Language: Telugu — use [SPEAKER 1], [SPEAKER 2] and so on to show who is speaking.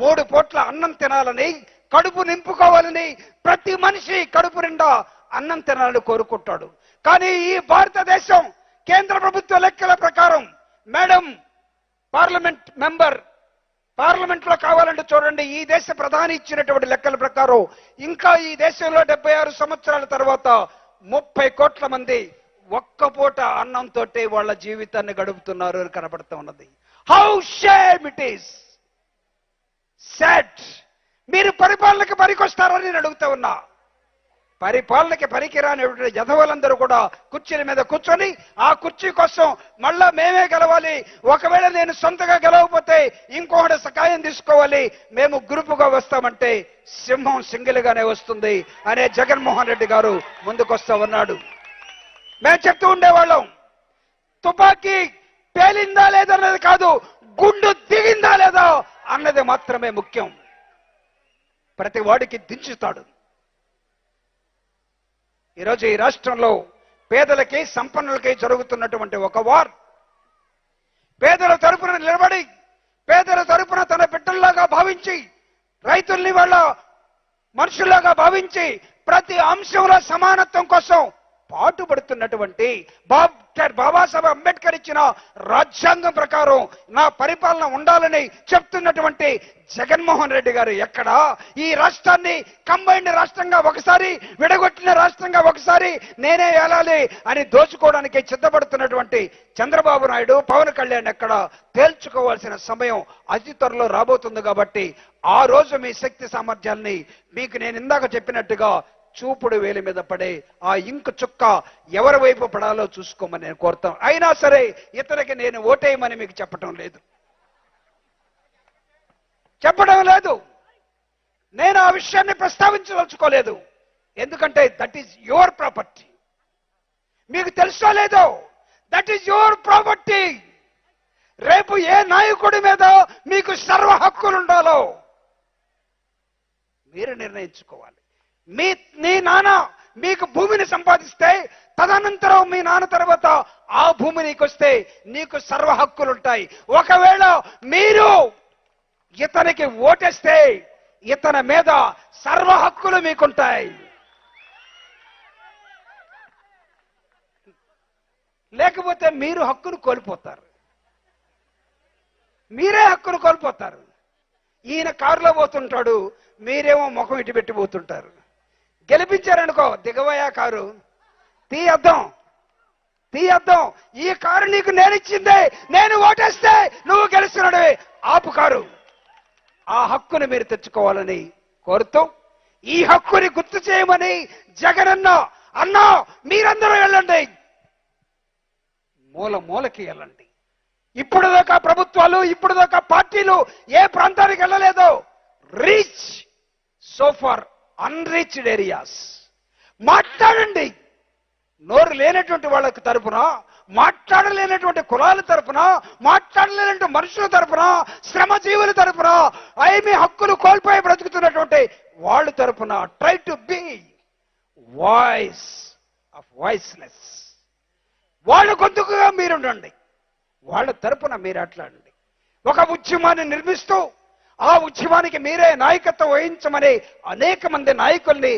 [SPEAKER 1] మూడు పూట్ల అన్నం తినాలని కడుపు నింపుకోవాలని ప్రతి మనిషి కడుపు నిండా అన్నం తినాలని కోరుకుంటాడు. కానీ ఈ భారతదేశం కేంద్ర ప్రభుత్వ లెక్కల ప్రకారం మేడం పార్లమెంట్ మెంబర్ పార్లమెంట్లో కావాలంటే చూడండి ఈ దేశ ప్రధాని ఇచ్చినటువంటి లెక్కల ప్రకారం ఇంకా ఈ దేశంలో డెబ్బై ఆరు సంవత్సరాల తర్వాత ముప్పై కోట్ల మంది ఒక్క పూట అన్నంతో వాళ్ళ జీవితాన్ని గడుపుతున్నారు అని కనబడుతూ ఉన్నది. How shame it is sad మీరు పరిపాలనకి పనికొస్తారని నేను అడుగుతా ఉన్నా. పరిపాలనకి పనికిరాని యధవులందరూ కూడా కుర్చీల మీద కూర్చొని ఆ కుర్చీ కోసం మళ్ళా మేమే గెలవాలి. ఒకవేళ నేను సొంతగా గెలవకపోతే ఇంకొకటి సహాయం తీసుకోవాలి. మేము గ్రూపుగా వస్తామంటే సింహం సింగిల్గానే వస్తుంది అనే జగన్మోహన్ రెడ్డి గారు ముందుకొస్తా ఉన్నాడు. మేము చెప్తూ ఉండేవాళ్ళం తుపాకీ పేలిందా లేదన్నది కాదు గుండు దిగిందా లేదా? అన్నది మాత్రమే ముఖ్యం. ప్రతి వాడికి దించుతాడు. ఈరోజు ఈ రాష్ట్రంలో పేదలకి సంపన్నులకి జరుగుతున్నటువంటి ఒక వార్. పేదల తరపున నిలబడి పేదల తరపున తన బిడ్డల్లాగా భావించి రైతుల్ని వాళ్ళ మనుషుల్లాగా భావించి ప్రతి అంశంలో సమానత్వం కోసం పాటుపడుతున్నటువంటి డాక్టర్ బాబాసాహెబ్ అంబేద్కర్ ఇచ్చిన రాజ్యాంగం ప్రకారం నా పరిపాలన ఉండాలని చెప్తున్నటువంటి జగన్మోహన్ రెడ్డి గారు ఎక్కడ? ఈ రాష్ట్రాన్ని కంబైన్డ్ రాష్ట్రంగా ఒకసారి విడగొట్టిన రాష్ట్రంగా ఒకసారి నేనే ఏలాలి అని దోచుకోవడానికి సిద్ధపడుతున్నటువంటి చంద్రబాబు నాయుడు పవన్ కళ్యాణ్ ఎక్కడ? తేల్చుకోవాల్సిన సమయం అతి త్వరలో రాబోతుంది కాబట్టి ఆ రోజు మీ శక్తి సామర్థ్యాల్ని మీకు నేను ఇందాక చెప్పినట్టుగా చూపుడు వేలి మీద పడే ఆ ఇంకు చుక్క ఎవరి వైపు పడాలో చూసుకోమని నేను కోరుతాను. అయినా సరే ఇతనికి నేను ఓటేయమని మీకు చెప్పటం లేదు. చెప్పడం లేదు. నేను ఆ విషయాన్ని ప్రస్తావించదలుచుకోలేదు. ఎందుకంటే దట్ ఈజ్ యువర్ ప్రాపర్టీ మీకు తెలుసో లేదో? దట్ ఈజ్ యువర్ ప్రాపర్టీ రేపు ఏ నాయకుడి మీద మీకు సర్వ హక్కులు ఉండాలో మీరు నిర్ణయించుకోవాలి. మీ నీ నాన్న మీకు భూమిని సంపాదిస్తే తదనంతరం మీ నాన్న తర్వాత ఆ భూమి నీకు వస్తే నీకు సర్వ హక్కులు ఉంటాయి ఒకవేళ మీరు ఇతనికి ఓటేస్తే ఇతని మీద సర్వ హక్కులు మీకుంటాయి. లేకపోతే మీరు హక్కును కోల్పోతారు. మీరే హక్కును కోల్పోతారు. ఈయన కారులో పోతుంటాడు మీరేమో ముఖం ఇటు పెట్టి పోతుంటారు. గెలిపించారనుకో దిగవయా కారు. తీ తీయద్దాం తీ ఈ కారు నీకు నేను ఇచ్చిందే నేను ఓటేస్తే నువ్వు గెలుస్తున్నాడు ఆపు కారు. ఆ హక్కును మీరు తెచ్చుకోవాలని కోరుతూ ఈ హక్కుని గుర్తు చేయమని జగనన్న అన్నా మీరందరూ వెళ్ళండి. మూల మూలకి వెళ్ళండి. ఇప్పుడు దాకా ప్రభుత్వాలు ఇప్పుడు దాకా పార్టీలు ఏ ప్రాంతానికి వెళ్ళలేదో reach so far unreached areas మాట్లాడండి. నోరు లేనటువంటి వాళ్ళకి తరపున మాట్లాడలేనటువంటి కులాల తరపున మాట్లాడలేనటువంటి మనుషుల తరపున శ్రమజీవుల తరపున ఏమి హక్కులు కోల్పోయి బ్రతుకుతున్నటువంటి వాళ్ళ తరపున try to be voice of voiceless వాళ్ళ గొంతుకుగా మీరుండండి. వాళ్ళ తరపున మీరు అట్లాడండి. ఒక ఉద్యమాన్ని నిర్మిస్తూ ఆ ఉద్యమానికి మీరే నాయకత్వం వహించమని అనేక మంది నాయకుల్ని